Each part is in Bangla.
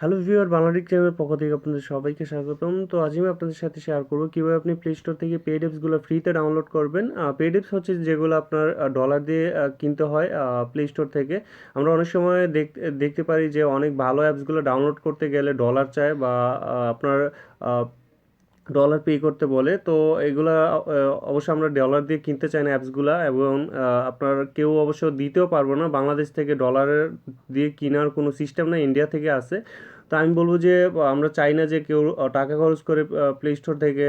হ্যালো ভিউয়ার বাংলাডিক চ্যানেলের পক্ষ থেকে আপনাদের সবাইকে স্বাগতম। তো আজ আমি আপনাদের সাথে শেয়ার করব কীভাবে আপনি প্লে স্টোর থেকে পেড অ্যাপসগুলো ফ্রিতে ডাউনলোড করবেন। পেড অ্যাপস হচ্ছে যেগুলো আপনার ডলার দিয়ে কিনতে হয় প্লে স্টোর থেকে। আমরা অনেক সময় দেখতে দেখতে পারি যে অনেক ভালো অ্যাপসগুলো ডাউনলোড করতে গেলে ডলার চায় বা আপনার ডলার পে করতে বলে, তো এগুলা অবশ্য আমরা ডলার দিয়ে কিনতে চাই না অ্যাপসগুলা এবং আপনার কেউ অবশ্য দিতেও পারব না। বাংলাদেশ থেকে ডলারের দিয়ে কেনার কোনো সিস্টেম না ইন্ডিয়া থেকে আছে। তো আমি বলব যে, আমরা চাই না যে কেউ টাকা খরচ করে প্লে স্টোর থেকে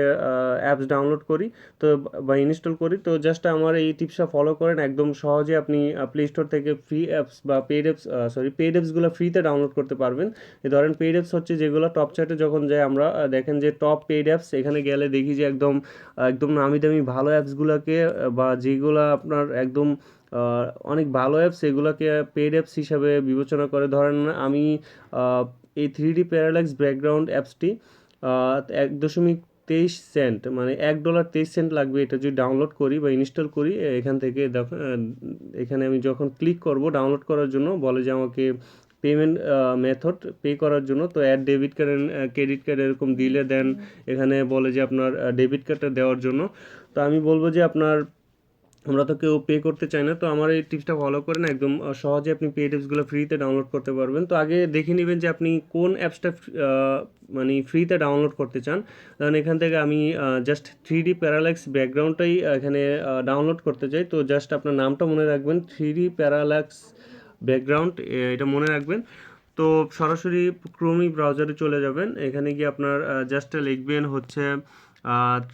অ্যাপস ডাউনলোড করি, তো, বা ইনস্টল করি। তো জাস্ট আমার এই টিপসটা ফলো করেন। একদম সহজে আপনি প্লে স্টোর থেকে ফ্রি অ্যাপস বা পেড অ্যাপস সরি পেড অ্যাপসগুলো ফ্রিতে ডাউনলোড করতে পারবেন। ধরেন পেড অ্যাপস হচ্ছে যেগুলো টপ চার্টে যখন যাই আমরা দেখেন যে টপ পেড অ্যাপস এখানে গেলে দেখি যে একদম একদম নামি দামি ভালো অ্যাপসগুলোকে বা যেগুলো আপনার একদম অনেক ভালো অ্যাপস এগুলোকে পেড অ্যাপস হিসাবে বিবেচনা করে। ধরেন আমি এই থ্রি ডি প্যারালাক্স ব্যাকগ্রাউন্ড অ্যাপসটি এক দশমিক তেইশ সেন্ট মানে এক ডলার তেইশ সেন্ট লাগবে এটা যদি ডাউনলোড করি বা ইনস্টল করি এখান থেকে দেখো এখানে আমি যখন ক্লিক করব ডাউনলোড করার জন্য বলে যে আমাকে পেমেন্ট মেথড পে করার জন্য তো add debit card credit card এরকম দিলে দেন এখানে বলে যে আপনার ডেবিট কার্ডটা দেওয়ার জন্য। তো আমি বলব যে আপনার আমরা তো কেউ পে করতে চাই না, তো আমার এই টিপসটা ফলো করেন, একদম সহজে আপনি পে টিপসগুলো ফ্রিতে ডাউনলোড করতে পারবেন। তো আগে দেখে নেবেন যে আপনি কোন অ্যাপসটা মানে ফ্রিতে ডাউনলোড করতে চান। কারণ এখান থেকে আমি জাস্ট থ্রি ডি প্যারাল্যাক্স ব্যাকগ্রাউন্ডটাই এখানে ডাউনলোড করতে চাই। তো জাস্ট আপনার নামটা মনে রাখবেন থ্রি ডি প্যারাল্যাক্স ব্যাকগ্রাউন্ড এটা মনে রাখবেন। তো সরাসরি ক্রোমি ব্রাউজারে চলে যাবেন। এখানে গিয়ে আপনার জাস্ট লিখবেন হচ্ছে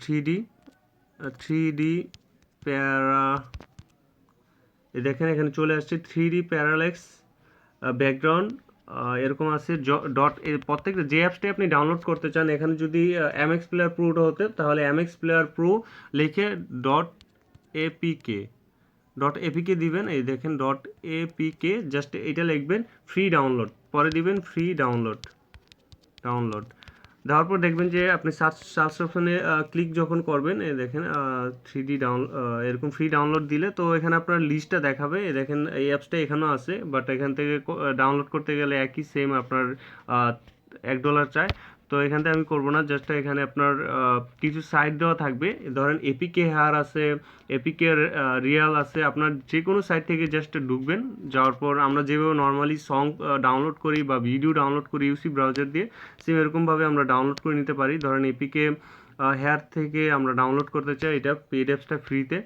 থ্রি ডি থ্রি ডি প্যারা। এই দেখেন, এখানে চলে আসছে থ্রি ডি প্যারালেক্স ব্যাকগ্রাউন্ড এরকম আছে ডট প্রত্যেকটা যে অ্যাপসটি আপনি ডাউনলোড করতে চান, এখানে যদি এমএক্স প্লেয়ার প্রোটা হতে, তাহলে এমএক্স প্লেয়ার প্রো লিখে ডট এপিকে ডট এপিকে দিবেন। এই দেখেন ডট এপিকে জাস্ট এটা লিখবেন ফ্রি ডাউনলোড পরে দিবেন ফ্রি ডাউনলোড ডাউনলোড দেওয়ার পর দেখবেন যে আপনি সার্চ সার্চ অপশনে ক্লিক যখন করবেন, এ দেখেন থ্রি ডি ডাউন এরকম ফ্রি ডাউনলোড দিলে তো এখানে আপনার লিস্টটা দেখাবে। এ দেখেন, এই অ্যাপসটা এখানেও আছে বাট এখান থেকে ডাউনলোড করতে গেলে একই সেম আপনার এক ডলার চায় তো এখান থেকে আমি করব না জাস্ট এখানে আপনার কিছু সাইট দেওয়া থাকবে। ধরেন এপিকে হার আছে এপিকে রিয়াল আছে, আপনার যে কোনো সাইট থেকে জাস্ট ঢুকবেন। যাওয়ার পর আমরা যেভাবে নর্মালি সং ডাউনলোড করি বা ভিডিও ডাউনলোড করি ইউসি ব্রাউজার দিয়ে সেম এরকমভাবে আমরা ডাউনলোড করে নিতে পারি। ধরেন এপিকে হেয়ার থেকে আমরা ডাউনলোড করতে চাই, এটা পেড অ্যাপসটা ফ্রিতে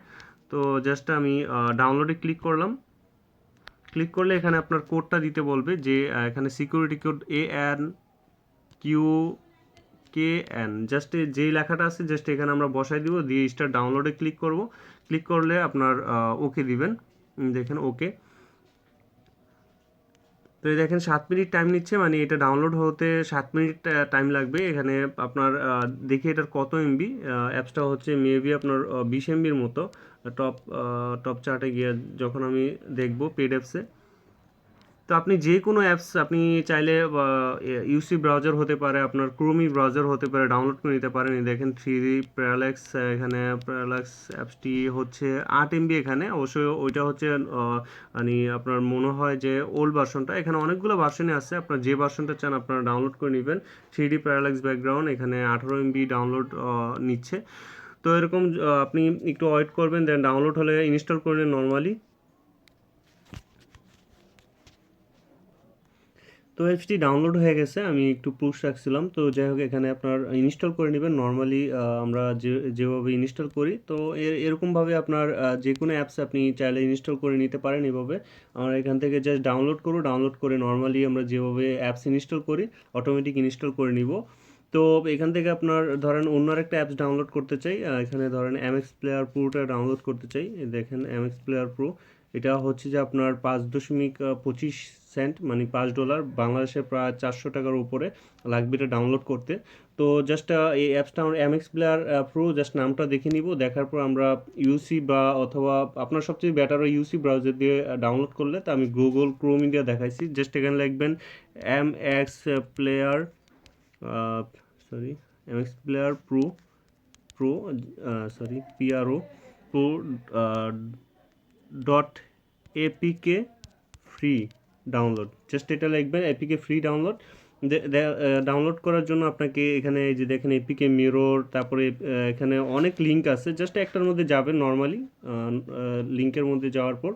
তো জাস্ট আমি ডাউনলোডে ক্লিক করলাম। ক্লিক করলে এখানে আপনার কোডটা দিতে বলবে যে এখানে security code A N Q K N just যেই লেখাটা আছে জাস্ট এখানে আমরা বসাই দিব, দিয়ে স্টার ডাউনলোডে ক্লিক করব। ক্লিক করলে আপনার ওকে দিবেন। দেখেন ওকে তো এই দেখেন, সাত মিনিট টাইম নিচ্ছে মানে এটা ডাউনলোড হতে সাত মিনিট টাইম লাগবে। এখানে আপনার দেখি এটার কত এমবি অ্যাপসটা হচ্ছে মেবি আপনার বিশ এমবির মতো। টপ টপ চার্টে গিয়ে যখন আমি দেখব পেড অ্যাপসে তো আপনি যে কোনো অ্যাপস আপনি চাইলে ইউসি ব্রাউজার হতে পারে, আপনার ক্রোমি ব্রাউজার হতে পারে ডাউনলোড করে নিতে পারেন। দেখেন থ্রি ডি প্যারাল্যাক্স এখানে প্যারালাক্স অ্যাপসটি হচ্ছে আট এমবি এখানে। অবশ্যই ওইটা হচ্ছে মানে আপনার মনে হয় যে ওল্ড ভার্সনটা এখানে অনেকগুলো ভার্সনে আছে। আপনার যে ভার্সনটা চান আপনারা ডাউনলোড করে নেবেন। থ্রি ডি প্যারাল্যাক্স ব্যাকগ্রাউন্ড এখানে আঠারো এমবি ডাউনলোড নিচ্ছে। তো এরকম আপনি একটু ওয়েট করবেন দেন ডাউনলোড হলে ইনস্টল করলেন নর্মালি তো অ্যাপসটি ডাউনলোড হয়ে গেছে, আমি একটু পুশ রাখছিলাম। তো যাই হোক, এখানে আপনার ইনস্টল করে নেবেন। নর্মালি আমরা যে, যেভাবে ইনস্টল করি, তো এর এরকমভাবে আপনার যে কোনো অ্যাপস আপনি চাইলে ইনস্টল করে নিতে পারেন এভাবে। আমরা এখান থেকে জাস্ট ডাউনলোড করব। ডাউনলোড করে নর্মালি আমরা যেভাবে অ্যাপস ইনস্টল করি অটোমেটিক ইনস্টল করে নিব। তো এখান থেকে আপনার, ধরেন অন্য একটা অ্যাপস ডাউনলোড করতে চাই এখানে ধরেন এমএক্স প্লেয়ার প্রোটা ডাউনলোড করতে চাই। দেখেন এমএক্স প্লেয়ার প্রো এটা হচ্ছে যে আপনার পাঁচ দশমিক পঁচিশ সেন্ট মানে পাঁচ ডলার, বাংলাদেশে প্রায় চারশো টাকার উপরে লাগবে এটা ডাউনলোড করতে। তো জাস্ট এই অ্যাপসটা আমরা এমএক্স প্লেয়ার প্রো জাস্ট নামটা দেখে নিব, দেখার পর আমরা ইউসি বা অথবা আপনার সবচেয়ে বেটার ইউসি ব্রাউজার দিয়ে ডাউনলোড করলে তো আমি গুগল ক্রোম ইন্ডিয়া দেখাইছি। জাস্ট এখানে লিখবেন M X player sorry M X player pro pro sorry PRO pro dot APK free download just এটা লিখবেন এপিকে ফ্রি ডাউনলোড ডাউনলোড করার জন্য আপনাকে এখানে যে দেখেন এপিকে মিরর তারপরে এখানে অনেক লিঙ্ক আছে। জাস্ট একটার মধ্যে যাবেন নর্মালি লিঙ্কের মধ্যে যাওয়ার পর।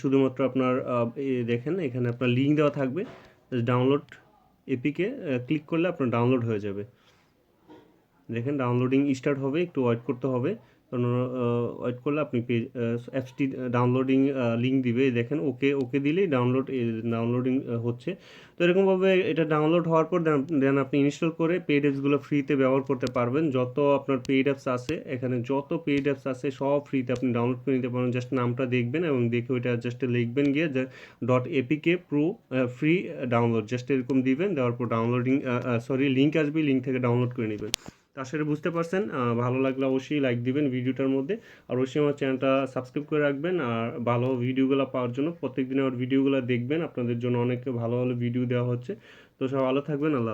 শুধুমাত্র আপনার দেখেন, এখানে আপনার লিঙ্ক দেওয়া থাকবে। ডাউনলোড এপিকে ক্লিক করলে আপনার ডাউনলোড হয়ে যাবে। দেখেন ডাউনলোডিং স্টার্ট হবে, একটু ওয়েট করতে হবে। ওয়েট করলে আপনি পেজ অ্যাপসটি ডাউনলোডিং লিঙ্ক দিবে। দেখেন, ওকে ওকে দিলেই ডাউনলোড ডাউনলোডিং হচ্ছে। তো এরকমভাবে এটা ডাউনলোড হওয়ার পর দেন আপনি ইনস্টল করে পেড অ্যাপসগুলো ফ্রিতে ব্যবহার করতে পারবেন। যত আপনার পেড অ্যাপস আছে, এখানে যত পেড অ্যাপস আছে, সব ফ্রিতে আপনি ডাউনলোড করে নিতে পারেন জাস্ট নামটা দেখবেন এবং দেখে ওইটা জাস্ট লিখবেন গিয়ে dot APK pro free download just এরকম দিবেন, দেওয়ার পর ডাউনলোডিং সরি লিঙ্ক আসবে লিঙ্ক থেকে ডাউনলোড করে নেবেন। আসলে বুঝতে পারছেন। ভালো লাগলে অবশ্যই লাইক দিবেন ভিডিওটার মধ্যে। আর অবশ্যই আমার চ্যানেলটা সাবস্ক্রাইব করে রাখবেন। আর ভালো ভিডিওগুলো পাওয়ার জন্য প্রত্যেক দিন আমার ভিডিওগুলো দেখবেন। আপনাদের জন্য অনেক ভালো ভালো ভিডিও দেওয়া হচ্ছে। তো সব ভালো থাকবেন, আল্লাহ